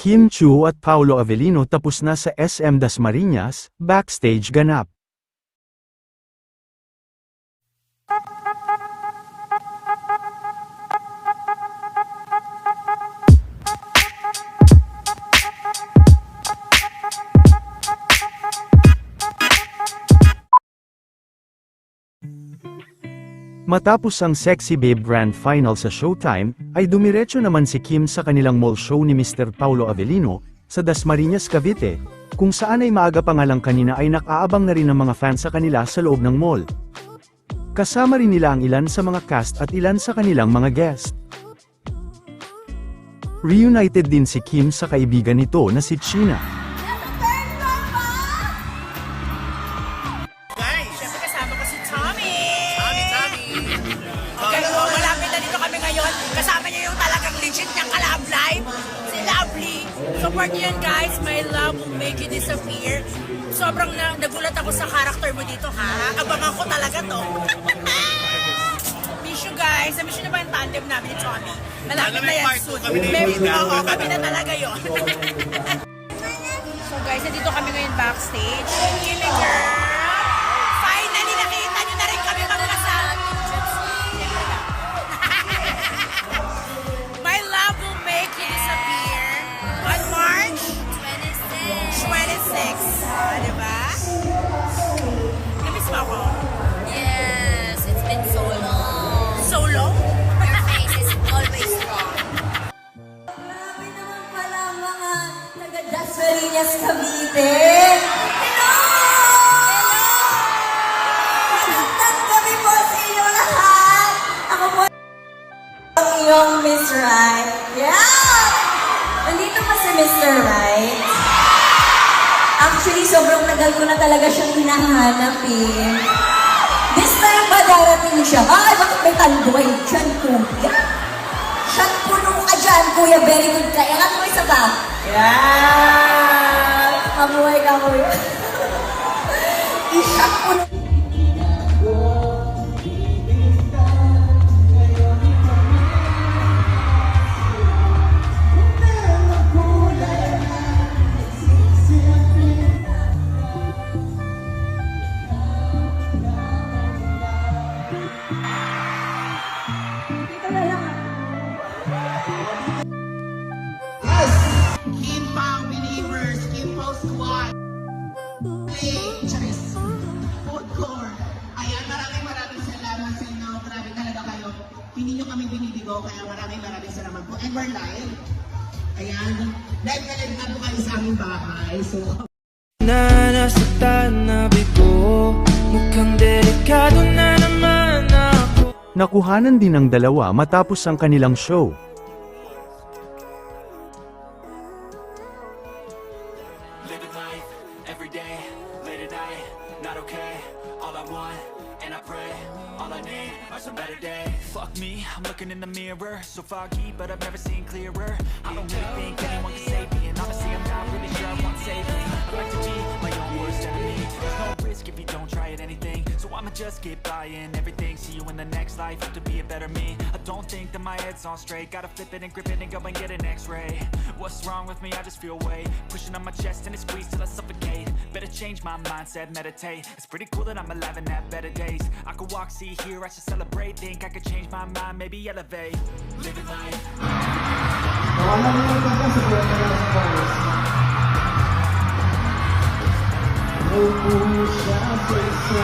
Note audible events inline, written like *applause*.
Kim Chu at Paolo Avellino tapos na sa SM Dasmariñas, backstage ganap. Matapos ang Sexy Babe Grand Final sa Showtime, ay dumiretso naman si Kim sa kanilang mall show ni Mr. Paulo Avellino, sa Dasmariñas, Cavite, kung saan ay maaga pa nga lang kanina ay nakaabang na rin ng mga fans sa kanila sa loob ng mall. Kasama rin nila ang ilan sa mga cast at ilan sa kanilang mga guest. Reunited din si Kim sa kaibigan nito na si China. Support niyo yan guys, my love will make you disappear. Sobrang na, nagulat ako sa character mo dito ha. Abangan ko talaga to. *laughs* miss you guys. Na-miss you na ba yung tandem namin ni Tommy? Malapit na yan soon. May-. Oo, kami na talaga yun. *laughs* so guys, nandito kami ngayon backstage. Taga Dasmariñas, Cavite. Hello! Magandang gabi po sa inyo lahat. Ako po ang iyong Miss Right. Yeah! Nandito pa si Mr. Right. Actually, sobrang tagal ko na talaga siyang hinahanap eh. This time ba darating siya? Ay, bakit may tanduay dyan, kuya? Shot puno ka dyan, kuya. Very good ka. Angat mo isa pa. Yan! Mabuhay ka, kuya. *laughs* I-shot puno. Squad. Play, Charis. Food Court. Ayan, maraming maraming salamat sa inyo. Hindi nyo kami binibigo, kaya maraming maraming salamat po. And we're live. Ayan, live ka live nga po kayo sa aming bahay. So, na nasaktan na bigo Mukhang delikado na naman ako Nakuhanan din ng dalawa matapos ang kanilang show. Not okay. All I want, and I pray, all I need are some better days. Fuck me, I'm looking in the mirror. So foggy, but I've never seen clearer. I don't really think anyone can save me. And honestly, I'm not really sure I want saving. I like to be my own worst enemy. There's no I'ma just keep buying everything See you in the next life, have to be a better me. I don't think that my head's on straight Gotta flip it and grip it and go and get an x-ray. What's wrong with me? I just feel weight Pushing on my chest and it squeezes till I suffocate. Better change my mindset, meditate. It's pretty cool that I'm alive and have better days. I could walk, see, hear, I should celebrate. Think I could change my mind, maybe elevate. Living life Oh, puxa,